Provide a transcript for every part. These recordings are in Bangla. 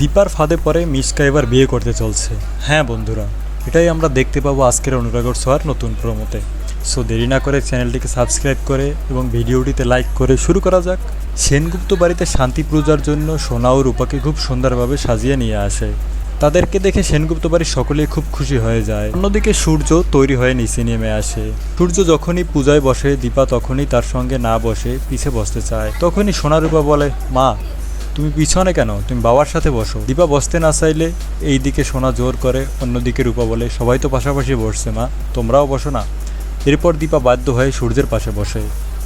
দীপার ফাঁদে পরে মিশকা এবার বিয়ে করতে চলছে। হ্যাঁ বন্ধুরা, এটাই আমরা দেখতে পাবো আজকের অনুরাগর সোয়ার নতুন প্রমোতে। সো দেরি না করে চ্যানেলটিকে সাবস্ক্রাইব করে এবং ভিডিওটিতে লাইক করে শুরু করা যাক। সেনগুপ্ত বাড়িতে শান্তি পূজার জন্য সোনা ও রূপাকে খুব সুন্দরভাবে সাজিয়ে নিয়ে আসে। তাদেরকে দেখে সেনগুপ্ত বাড়ির সকলেই খুব খুশি হয়ে যায়। অন্যদিকে সূর্য তৈরি হয়ে নিচে নেমে আসে। সূর্য যখনই পূজায় বসে, দীপা তখনই তার সঙ্গে না বসে পিছে বসতে চায়। তখনই সোনারূপা বলে, মা তুমি পিছনে কেন? তুমি বাবার সাথে বসো। দীপা বসতে না চাইলে এই দিকে সোনা জোর করে অন্যদিকে রূপা বলে, সবাই তো পাশাপাশি বসছে মা, তোমরাও বসো না। এরপর দীপা বাধ্য হয়ে সূর্যের পাশে বসে।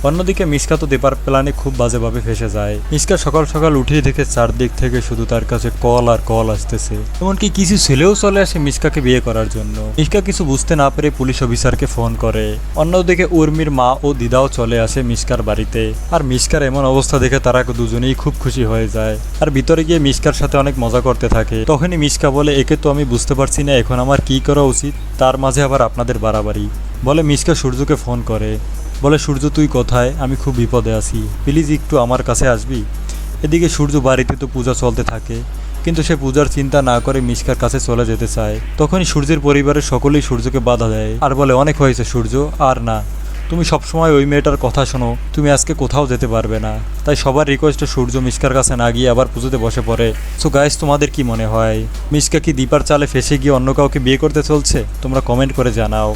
অন্যদিকে মিসকা তো দেবার প্ল্যানে খুব বাজেভাবে ফেসে যায়। মিসকা সকাল সকাল উঠেই দেখে চারদিক থেকে শুধু তার কাছে কল আর কল আসতেছে। এমনকি কিছু ছেলেও চলে আসে মিসকাকে বিয়ে করার জন্য। মিসকা কিছু বুঝতে না পেরে পুলিশ অফিসারকে ফোন করে। অন্যদিকে উর্মির মা ও দিদাও চলে আসে মিসকার বাড়িতে। আর মিসকার এমন অবস্থা দেখে তারা দুজনেই খুব খুশি হয়ে যায়। আর ভিতরে গিয়ে মিসকার সাথে অনেক মজা করতে থাকে। তখনই মিসকা বলে, একে তো আমি বুঝতে পারছি না, এখন আমার কি করা উচিত? তার মাঝে আবার আপনাদের বাড়াবাড়ি। বলে মিসকা সূর্যকে ফোন করে। বলে, সূর্য, তুই কোথায়? আমি খুব বিপদে আছি। প্লিজ একটু আমার কাছে আসবি? এদিকে সূর্য বাড়িতে তো পূজা চলতে থাকে, কিন্তু সে পূজার চিন্তা না করে মিসকার কাছে চলে যেতে চায়। তখনই সূর্যের পরিবারের সকলেই সূর্যকে বাধা দেয় আর বলে, অনেক হয়েছে সূর্য, আর না। তুমি সবসময় ওই মেয়েটার কথা শোনো, তুমি আজকে কোথাও যেতে পারবে না। তাই সবার রিকোয়েস্টে সূর্য মিসকার কাছে না গিয়ে আবার পুজোতে বসে পড়ে। সো গাইস তোমাদের কি মনে হয়? মিসকা কি দীপার চালে ফেসে গিয়ে অন্য কাউকে বিয়ে করতে চলছে? তোমরা কমেন্ট করে জানাও।